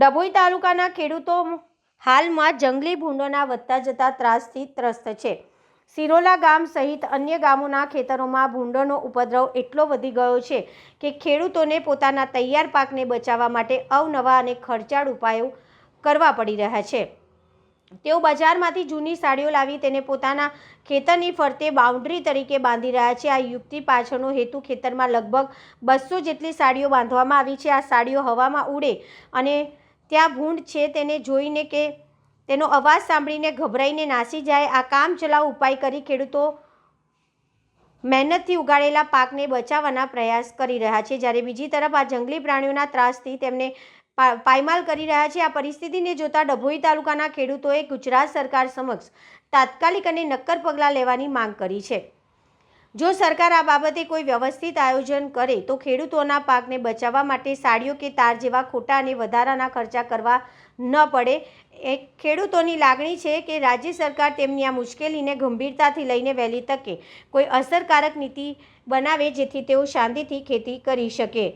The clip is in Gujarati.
ડભોઈ તાલુકાના ખેડૂતો હાલમાં જંગલી ભૂંડોના વધતા જતા ત્રાસથી ત્રસ્ત છે. સિરોલા ગામ સહિત અન્ય ગામોના ખેતરોમાં ભૂંડોનો ઉપદ્રવ એટલો વધી ગયો છે કે ખેડૂતોને પોતાના તૈયાર પાકને બચાવવા માટે અવનવા અને ખર્ચાળ ઉપાયો કરવા પડી રહ્યા છે. તેઓ બજારમાંથી જૂની સાડીઓ લાવી તેને પોતાના ખેતરની ફરતે બાઉન્ડ્રી તરીકે બાંધી રહ્યા છે. આ યુક્તિ પાછળનો હેતુ ખેતરમાં લગભગ બસો જેટલી સાડીઓ બાંધવામાં આવી છે. આ સાડીઓ હવામાં ઉડે અને ત્યાં ભૂંડ છે તેને જોઈને કે તેનો અવાજ સાંભળીને ગભરાઈને નાસી જાય. આ કામ ચલાવ ઉપાય કરી ખેડૂતો મહેનતથી ઉગાડેલા પાકને બચાવવાના પ્રયાસ કરી રહ્યા છે. જ્યારે બીજી તરફ આ જંગલી પ્રાણીઓના ત્રાસથી તેમને પાયમાલ કરી રહ્યા છે. આ પરિસ્થિતિને જોતા ડભોઈ તાલુકાના ખેડૂતોએ ગુજરાત સરકાર સમક્ષ તાત્કાલિક અને નક્કર પગલાં લેવાની માંગ કરી છે. જો સરકાર આ બાબતે કોઈ વ્યવસ્થિત આયોજન કરે, તો ખેડૂતોના પાકને બચાવવા માટે સાડીઓ કે તાર જેવા ખોટા અને વધારાના ખર્ચા કરવા ન પડે. એ ખેડૂતોની લાગણી છે કે રાજ્ય સરકાર તેમની આ મુશ્કેલીને ગંભીરતાથી લઈને વહેલી તકે કોઈ અસરકારક નીતિ બનાવે, જેથી તેઓ શાંતિથી ખેતી કરી શકે.